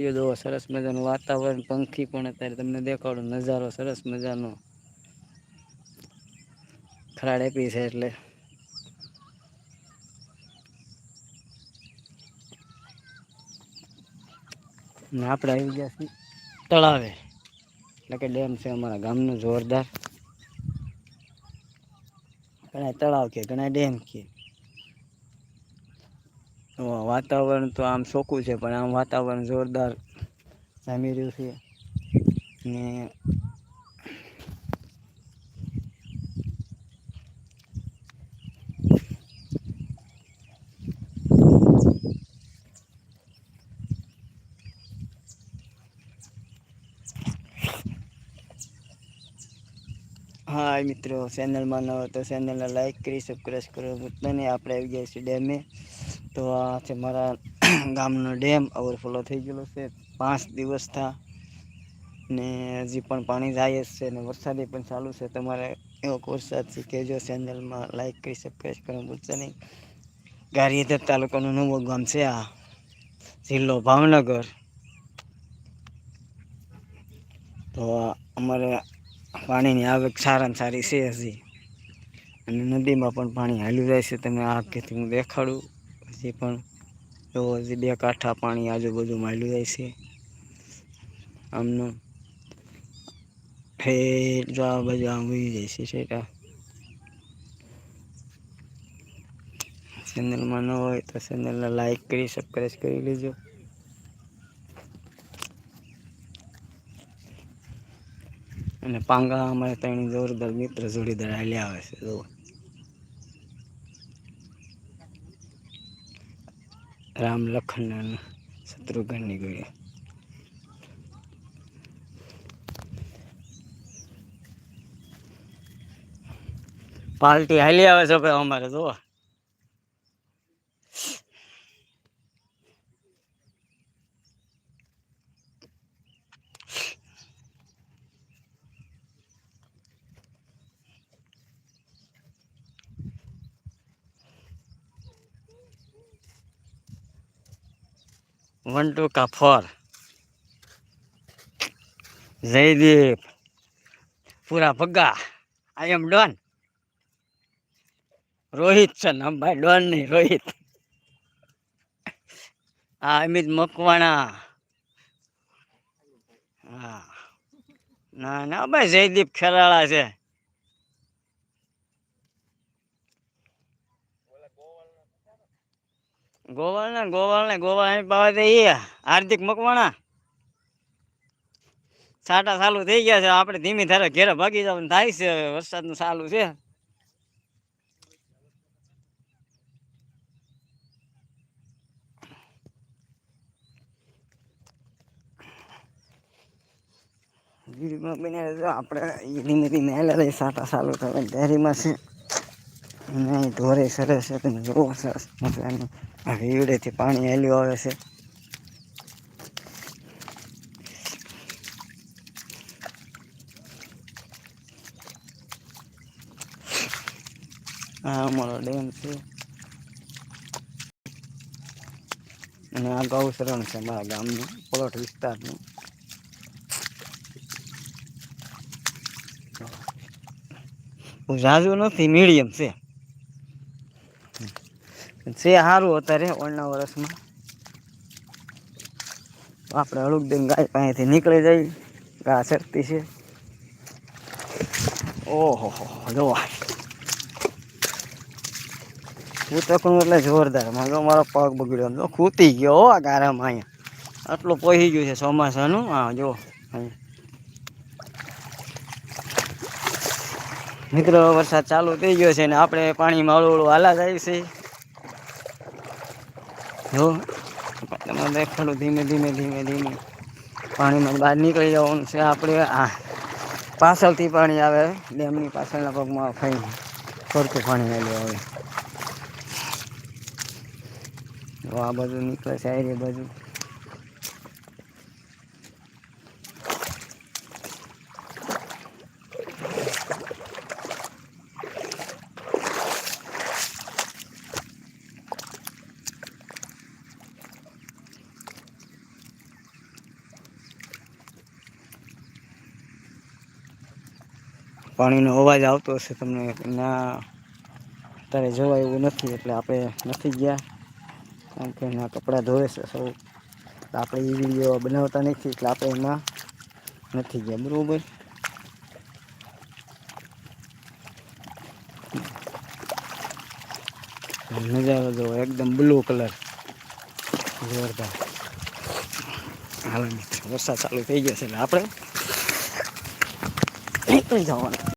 એ જો સરસ મજાનું વાતાવરણ, પંખી પણ અત્યારે તમને દેખાડો, નજારો સરસ મજાનો. ખરાડ એપી છે એટલે. આપણે આવી ગયા છીએ તળાવે. એટલે કે ડેમ છે અમારા ગામનું જોરદાર. ઘણા તળાવ કે ઘણા ડેમ કે. વાતાવરણ તો આમ સોકું છે પણ આમ વાતાવરણ જોરદાર જામી રહ્યું છે. ને હા મિત્રો, ચેનલમાં ન હોય તો ચેનલને લાઈક કરી સબસ્ક્રાઈબ કરો, બધાને આપણે આવી ગયા છીએ ડેમે. તો આ છે મારા ગામનો ડેમ ઓવરફ્લો થઈ ગયેલો છે. પાંચ દિવસ થા ને હજી પણ પાણી જાય જ છે ને વરસાદી પણ ચાલુ છે. તમારે એવો વરસાદ છે કે જો ચેનલમાં લાઈક કરી સબસ્ક્રાઈબ કરો ભૂલશો નહીં ગારિયાધાર તાલુકાનું નવું ગામ છે આ. જિલ્લો ભાવનગર. તો અમારે પાણીની આવક સારામાં સારી છે હજી. અને નદીમાં પણ પાણી હાલ્યું જાય છે. તમે આ ખેતી હું દેખાડું. હજી પણ તો હજી બે કાંઠા પાણી આજુબાજુમાં હાલ્યું જાય છે. આમનું ફેર જો આ બાજુ આમ ઉઈ જાય છે સેટા ચેનલમાં ન હોય તો ચેનલને લાઈક કરી સબસ્ક્રાઈબ કરી લેજો. અને પાંગા અમારે ત્રણ જોરદાર મિત્ર જોડીદાર હાલ્યા આવે છે, જુઓ. રામ લખન અને શત્રુઘ્નની ગોળી પાલટી હાલી આવે છે ભાઈ અમારે જો વન ટુ કા ફોર જયદીપ, પૂરા ભગા આઈ એમ ડોન રોહિત છે ને ભાઈ ડોન નહીં, રોહિત. આ અમિત મકવાણા. હા. ના ના, ભાઈ જયદીપ ખેરાળા છે. ગોવાળ ને ગોવાળ ને ગોવા અહીં પાસે ઈ. હાર્દિક મકવાણા. સાટા ચાલુ થઈ ગયા છે. આપણે ધીમી ધારે ઘેરે ભાગી જવાનું થાય છે. વરસાદનું ચાલુ છે. ગીરીમાં બને આપણે ધીમે ધીમે હેલા રહી. સાટા ચાલુ થવાની ડેરીમાં છે. અને ઢોરે સરસ છે. તમે જોવો સરસ મજાનું. આ વીવડેથી પાણી હેલ્યું આવે છે. આ અમારો ડેમ છે. અને આ ગૌશરણ છે મારા ગામનું, પ્લોટ વિસ્તારનું. ઝાઝુ નથી, મીડિયમ છે. છે સારું અત્યારે ઓળના વર્ષમાં. આપણે હળુક દઈને ગાય પાસેથી નીકળી જાય ઘા સરતી છે. ઓહો જોવા ઉતકણું એટલે જોરદાર. મારો મારો પગ બગડ્યો. જો ખૂતી ગયો હો આ ગારામાં અહીંયા. આટલું પહી ગયું છે ચોમાસાનું. હા જો મિત્રો, વરસાદ ચાલુ થઈ ગયો છે ને આપણે પાણીમાં હળવું હળવું હાલા જાય છે. જો તમે દેખાડું ધીમે ધીમે ધીમે ધીમે. પાણીમાં બહાર નીકળી જવાનું છે. આપણે આ પાછળથી પાણી આવે. ડેમની પાછળના પગમાં ખાઈને ફરતું પાણી આવ્યું આવે આ બધું નીકળે છે, આ બાજુ. પાણીનો અવાજ આવતો હશે તમને. ના, અત્યારે જોવા એવું નથી, એટલે આપણે નથી ગયા. કારણ કે એના કપડાં ધોવે છે સૌ. આપણે એ વીડિયો બનાવતા નથી, એટલે આપણે એમાં નથી ગયા. બરાબર? નજારો જો એકદમ બ્લુ કલર. જોરદાર. હાલ વરસાદ ચાલુ થઈ ગયો છે, એટલે આપણે નીકળી જવાનું.